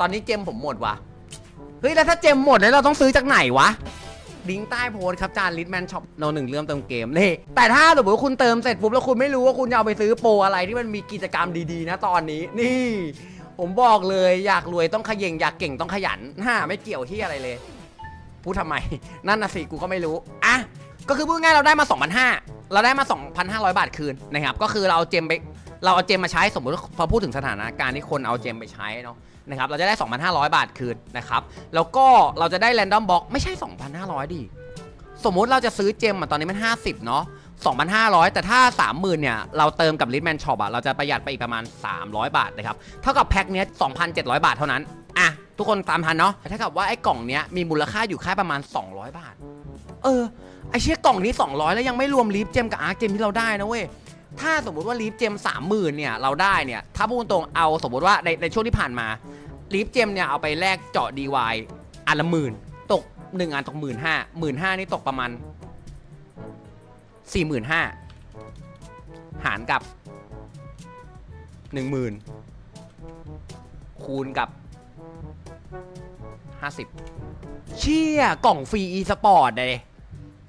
ตอนนี้เจมผมหมดว่ะ เฮ้ย แล้วถ้าเจมหมดเนี่ยเราต้องซื้อจากไหนวะ ลิงก์ใต้โพสต์ครับจานลิทแมนช็อปโนหนึ่งเริ่มเติมเกมนี่ แต่ถ้าสมมติว่าคุณเติมเสร็จปุ๊บแล้วคุณไม่รู้ว่าคุณจะเอาไปซื้อโปรอะไรที่มันมีกิจกรรมดีๆ นะตอนนี้ นี่ ผมบอกเลยอยากรวยต้องขย่งอยากเก่งต้องขยันฮ่าไม่เกี่ยวที่อะไรเลย พูดทำไม นั่นน่ะสิกูก็ไม่รู้อะก็คือพูดง่ายเราได้มา2,500เราได้มา 2,500 บาทคืนนะครับ ก็คือเราเอาเจมไป เราเอาเจมมาใช้สมมติว่าพอพูดถึงสถานการณ์ที่คนเอาเจมไปใช้เนาะ นะครับเราจะได้ 2,500 บาทคืนนะครับแล้วก็เราจะได้แรนดอมบ็อกไม่ใช่ 2,500 ดิ สมมุติเราจะซื้อเจมอะตอนนี้มัน 50 เนาะ2,500 แต่ถ้า 30,000เนี่ย เราเติมกับ l i t m a n Shop อะเราจะประหยัดไปอีกประมาณ 300 บาทนะครับ เท่ากับแพ็คเนี้ย 2,700 บาทเท่านั้น อะ ทุกคนตามทันเนาะแต่เท่ากับว่าไอ้กล่องเนี้ยมีมูลค่าอยู่แค่ประมาณ 200 บาท เออ ไอ้เชี่ยกล่องนี้ 200 แล้วยังไม่รวมลีฟเจมกับอาร์เจมที่เราได้นะเว้ย ถ้าสมมุติว่าลีฟเจม30,000เนี่ยเราได้เนี่ยถ้าพูดตรงเอาสมมติว่าในในช่วงที่ผ่านมาลีฟเจมเนี่ยเอาไปแลกเจาะ DY อันละหมื่นตก1อันตกหมื่นห้าหมื่นห้านี่ตกประมาณสี่หมื่นห้าหารกับหนึ่งหมื่นคูณกับห้าสิบเชี่ยกล่องฟรีอีสปอร์ตเลย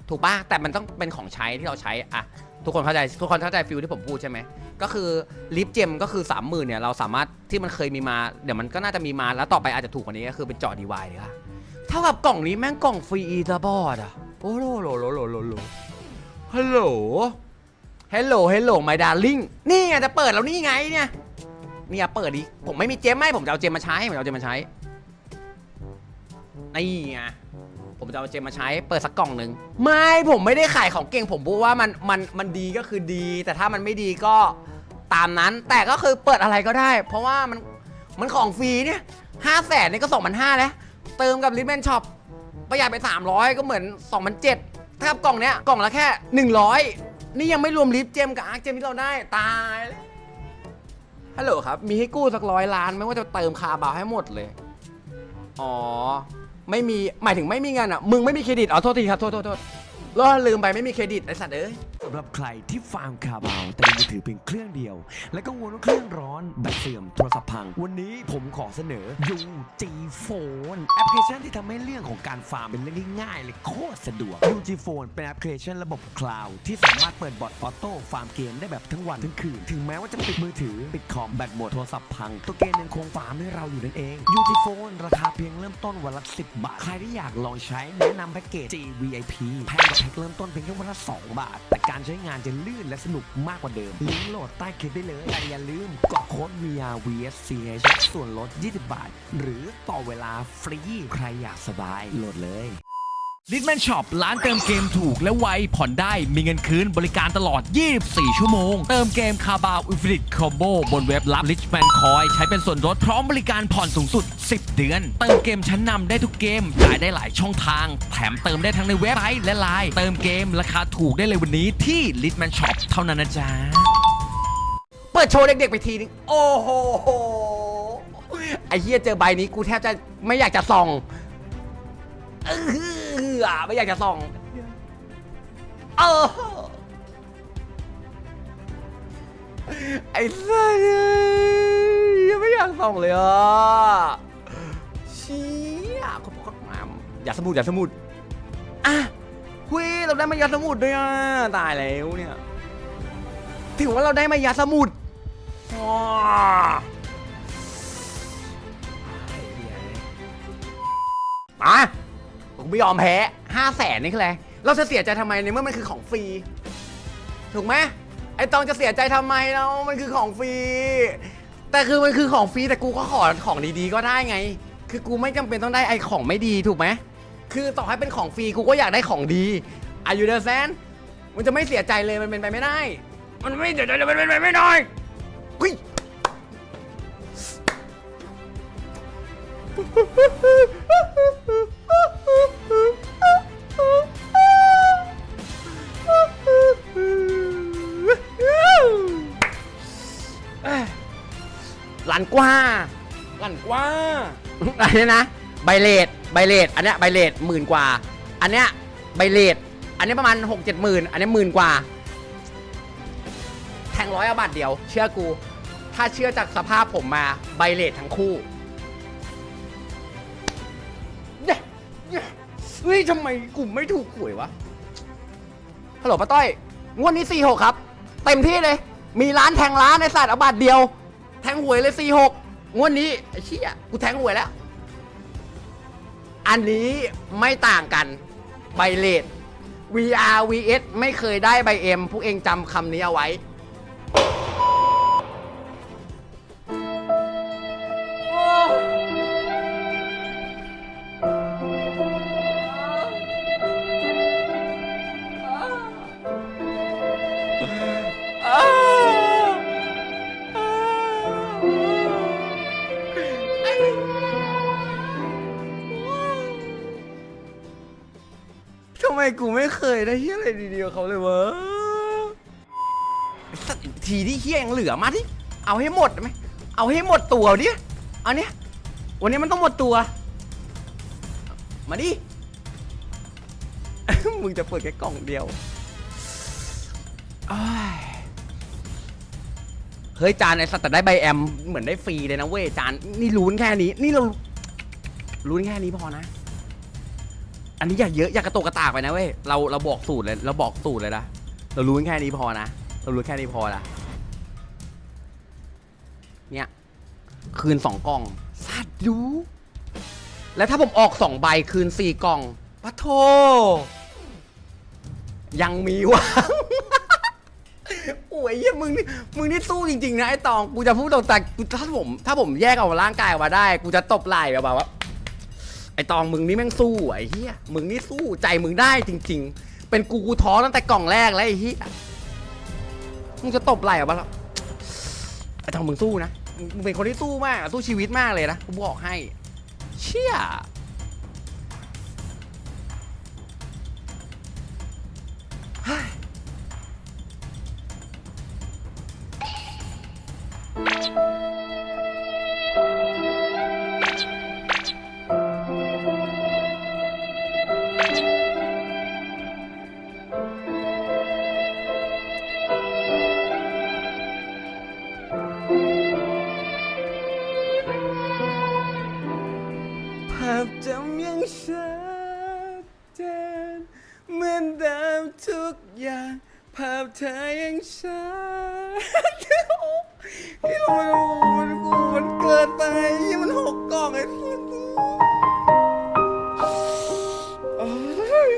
ถูกปะแต่มันต้องเป็นของใช้ที่เราใช้อะ ทุกคนเข้าใจทุกคนเข้าใจฟิลที่ผมพูดใช่ไหมก็คือลิฟเจมก็คือสามหมื่นเนี่ยเราสามารถที่มันเคยมีมาเดี๋ยวมันก็น่าจะมีมาแล้วต่อไปอาจจะถูกกว่านี้ก็คือเป็นจอดีวายเลยค่ะเท่ากับกล่องนี้แม่งกล่องฟรีอีสปอร์ตอะโอ้โหโหโหโหโหโหโหฮัลโหลฮัลโหลฮัลโหล my darling นี่ไงจะเปิดแล้วนี่ไงเนี่ยเนี่ยเปิดดิผมไม่มีเจมไม่ผมจะเอาเจมมาใช้ผมจะเอาเจมมาใช้นี่ไง ผมจะเอาเจมมาใช้เปิดสักกล่องหนึ่งไม่ผมไม่ได้ขายของเก่งผมพูดว่ามันมันมันดีก็คือดี แต่ถ้ามันไม่ดีก็ตามนั้น แต่ก็คือเปิดอะไรก็ได้ เพราะว่ามันมันของฟรีเนี่ยห้าแสนนี่ก็สองพันห้าแล้ว เติมกับลิทแมนช็อปประหยัดไป 300 ก็เหมือน2,007ถ้ากับกล่องเนี้ยกล่องละแค่ 100 นี่ยังไม่รวมลิฟต์เจมกับอาร์เจมที่เราได้ตายแล้วฮัลโหลครับ มีให้กู้สักร้อยล้านไหม่ว่าจะเติมคาบาวให้หมดเลย อ๋อ ไม่มีหมายถึงไม่มีเงินอะมึงไม่มีเครดิตอ๋อโทษทีครับโทษโทษโทษล้อลืมไปไม่มีเครดิตไอ้สัตว์เอ้ยำหรับใครที่ฟาร์มคาบาวแต่มีมือถือเพียงเครื่องเดียว และก็วนว่าเครื่องร้อนแบตเสื่อมโทรศัพท์พัง วันนี้ผมขอเสนอ UG Phone แอปพลิเคชันที่ทำให้เรื่องของการฟาร์มเป็นเรื่องที่ง่ายเลยโคตรสะดวก UG Phone เป็นแอปพลิเคชันระบบคลาวด์ที่สามารถเปิดบอทออโต้ฟาร์มเกมได้แบบทั้งวันทั้งคืน ถึงแม้ว่าจะปิดมือถือปิดคอมแบตหมดโทรศัพท์พัง ตัวเกมยังคงฟาร์มให้เราอยู่นั่นเอง UG Phone ราคาเพียงเริ่มต้นวันละ10 บาท ใครที่อยากลองใช้แนะนำแพ็กเกจ GVIP แพงกว่าแพ็กเริ่มต้นเพียงแค่วันละ2บาทแต่การใช้งานจะลื่นและสนุกมากกว่าเดิม ลิงก์โหลดใต้คลิปได้เลยแต่อย่าลืมกดโค้ด VR VSCH ส่วนลด 20 บาท หรือต่อเวลาฟรี ใครอยากสบายโหลดเลย ลิทแมนช็อปร้านเติมเกมถูกและไว ผ่อนได้มีเงินคืนบริการตลอด 24 ชั่วโมง เติมเกมคาบาวอินฟินิตคอมโบบนเว็บรับ Richman Coin ใช้เป็นส่วนลดพร้อมบริการผ่อนสูงสุด 10 เดือน เติมเกมชั้นนำได้ทุกเกมจ่ายได้หลายช่องทาง แถมเติมได้ทั้งในเว็บไซต์และไลน์เติมเกมราคาถูกได้เลยวันนี้ที่ Litman Shop เท่านั้นนะจ๊ะเปิดโชว์เด็กๆไปทีนึงโอ้โหไอ้เฮียเจอใบนี้กูแทบจะไม่อยากจะส่อง เออไม่อยากจะส่อง เออ ไอ้สัสยังไม่อยากส่องเลยอะเชี่ยเขาบอกมาอย่าสมุดอย่าสมุดอะเฮ้ยเราได้มายาสมุดด้วยอะตายแล้วเนี่ย ถือว่าเราได้มายาสมุดว้ามา ผมไม่ยอมแพ้ห้าแสนนี่คืออะไรเราจะเสียใจทำไมในเมื่อมันคือของฟรี ถูกไหมไอตองจะเสียใจทำไมเรามันคือของฟรี แต่คือมันคือของฟรีแต่กูก็ขอของดีๆก็ได้ไง คือกูไม่จำเป็นต้องได้ไอของไม่ดีถูกไหมคือต่อให้เป็นของฟรีกูก็อยากได้ของดีอายุเดอร์แซนมันจะไม่เสียใจเลยมันเป็นไปไม่ได้ มันไม่เสียใจเลยมันเป็นไปไม่ได้เฮ้ยานกว่าล้านกว่า อันนี้นะใบเลดใบเลดอันเนี้ยใบเลดหมื่นกว่า อันเนี้ยใบเลดอันนี้ประมาณหกเจ็ดหมื่นอันนี้หมื่นกว่า แทงร้อยเอาบาทเดียว เชื่อกู ถ้าเชื่อจากสภาพผมมาใบเลดทั้งคู่เนี่ยเนี่ยเฮ้ยทำไมกลุ่มไม่ถูกหวยวะฮัลโหลป้าต้อย งวดนี้สี่หกครับ เต็มที่เลย มีร้านแทงร้านในศาสตร์เอาบาทเดียว แทงหวยเลย46งวดนี้ไอ้เชี่ยกูแทงหวยแล้ว อันนี้ไม่ต่างกันใบเลท VR VS ไม่เคยได้ใบเอ็มพวกเองจำคำนี้เอาไว้ กูไม่เคยได้เฮียอะไรดีๆเขาเลยวะไอ้สัตว์ทีที่เฮียยังเหลือมาที่เอาให้หมดไหมเอาให้หมดตัวดิเอาเนี้ยวันนี้มันต้องหมดตัว มาดิ มึงจะเปิดแค่กล่องเดียวอ้ายเฮ้ยจานไอสัตว์แต่ได้ใบแอมเหมือนได้ฟรีเลยนะเว้ยจานนี่ลุ้นแค่นี้ นี่เราลุ้นแค่นี้พอนะ อันนี้อย่าเยอะอย่ากระโตกกระตากไปนะเว้ยเราเราบอกสูตรเลยเราบอกสูตรเลยนะเรารู้แค่นี้พอนะเรารู้แค่นี้พอละเนี่ยคืนสองกล่องสัตว์ดู แล้วถ้าผมออกสองใบคืนสี่กล่องปะโทยังมีหวังโอ้ยเหี้ยมึงนี่มึงนี่สู้จริงๆนะไอ้ตอง กูจะพูดตรงแต่กูถ้าผม ถ้าผมแยกเอาร่างกายออกมาได้ กูจะตบไหล่แบบว่า ไอตองมึงนี่แม่งสู้ไอเหี้ยมึงนี่สู้ใจมึงได้จริง ๆ เป็นกูกูท้อตั้งแต่กล่องแรกแล้วไอเหี้ยมึงจะตบไหล่ออกมาแล้วไอตองมึงสู้นะมึงเป็นคนที่สู้มากสู้ชีวิตมากเลยนะกูบอกให้ เชี่ยเฮ้ย เจนเหมือนเดิมทุกอย่างภาพเธอยังชัดพี่ลงมันกูมันเกินไปยี่มันหกกล่องไอ้พี่โอ้ยโอ้ย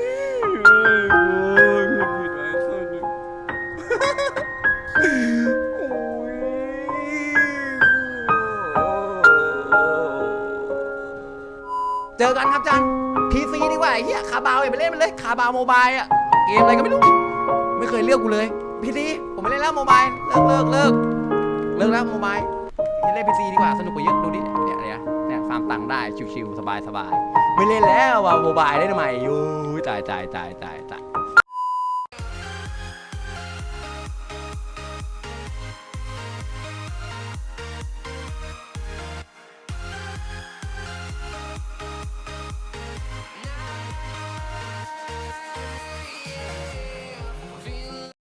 โอ้ยมันผิดไว้สุดโอ้ยเจอกันครับจัน พีซีดีกว่าไอ้เหี้ยคาบาวอย่าไปเล่นมันเลยคาบาวโมบายอะเกมอะไรก็ไม่รู้ ไม่เคยเลือกกูเลยพีซีผมไม่เล่นแล้วโมบายเลิกเลิกเลิกเลิกแล้วโมบายเล่นพีซีดีกว่าสนุกกว่าเยอะดูดิเนี่ยเนี่ยเนี่ยฟาร์มตังค์ได้ชิวๆสบายๆไม่เล่นแล้วว่ะโมบายเล่นทำไมยูตายตายตายตายตาย